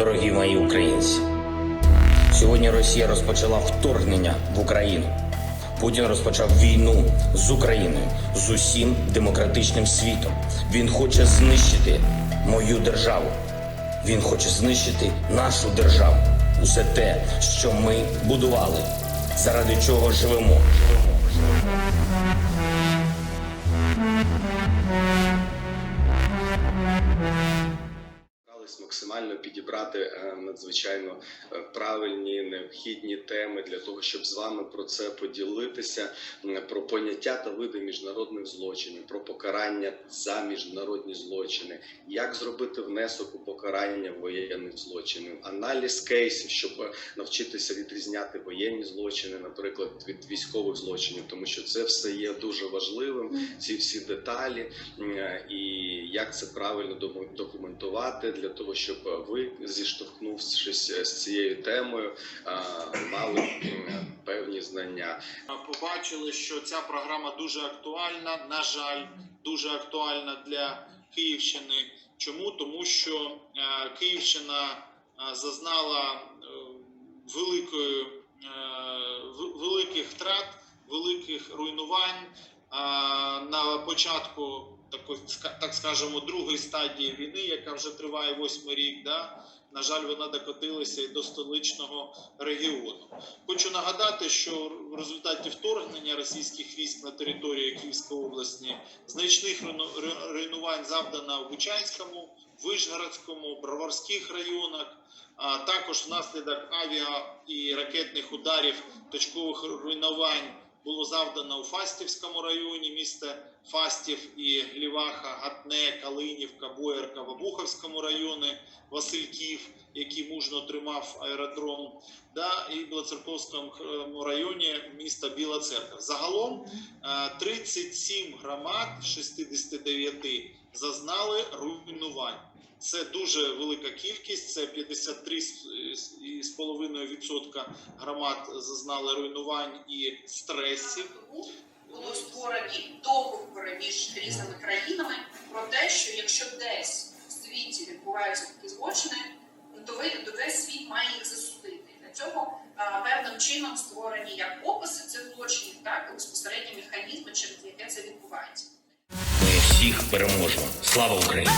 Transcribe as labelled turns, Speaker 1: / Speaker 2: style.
Speaker 1: Дорогі мої українці, сьогодні Росія розпочала вторгнення в Україну. Путін розпочав війну з Україною, з усім демократичним світом. Він хоче знищити мою державу. Він хоче знищити нашу державу. Усе те, що ми будували, заради чого живемо.
Speaker 2: Максимально підібрати е, надзвичайно е, правильні необхідні теми для того, щоб з вами про це поділитися, про поняття та види міжнародних злочинів, про покарання за міжнародні злочини, як зробити внесок у покарання воєнних злочинів, аналіз кейсів, щоб навчитися відрізняти воєнні злочини, наприклад, від військових злочинів, тому що це все є дуже важливим. Ці всі деталі і як це правильно документувати для того, щоб ви, зіштовхнувшись з цією темою, е, мали певні знання.
Speaker 3: побачили, що ця програма дуже актуальна. На жаль, дуже актуальна для Київщини. Чому? Тому що е, Київщина е, зазнала е, великої, е, великих втрат, великих руйнувань. На початку так скажемо, другої стадії війни, яка вже триває восьмий рік, да, на жаль, вона докотилася і до столичного регіону. Хочу нагадати, що в результаті вторгнення російських військ на територію Київської області значних руйнувань завдано в Бучанському, Вишгородському, Броварських районах. А також внаслідок авіа і ракетних ударів точкових руйнувань було завдано у Фастівському районі міста Фастів і Ліваха, Гатне, Калинівка, Боярка, в Обуховському районі, Васильків, який мужно тримав аеродром, да, і Білоцерковському е, районі міста Біла Церква. Загалом е, 37 громад 69 зазнали руйнувань. Це дуже велика кількість. Це 53,5% громад зазнали руйнувань і стресів.
Speaker 4: Було створені договори між різними країнами про те, що якщо десь в світі відбуваються такі злочини, то весь світ має їх засудити. Для цього а, певним чином створені як описи цих злочинів, так і безпосередні механізми, через яке це відбувається.
Speaker 1: Ми всіх переможемо. Слава Україні!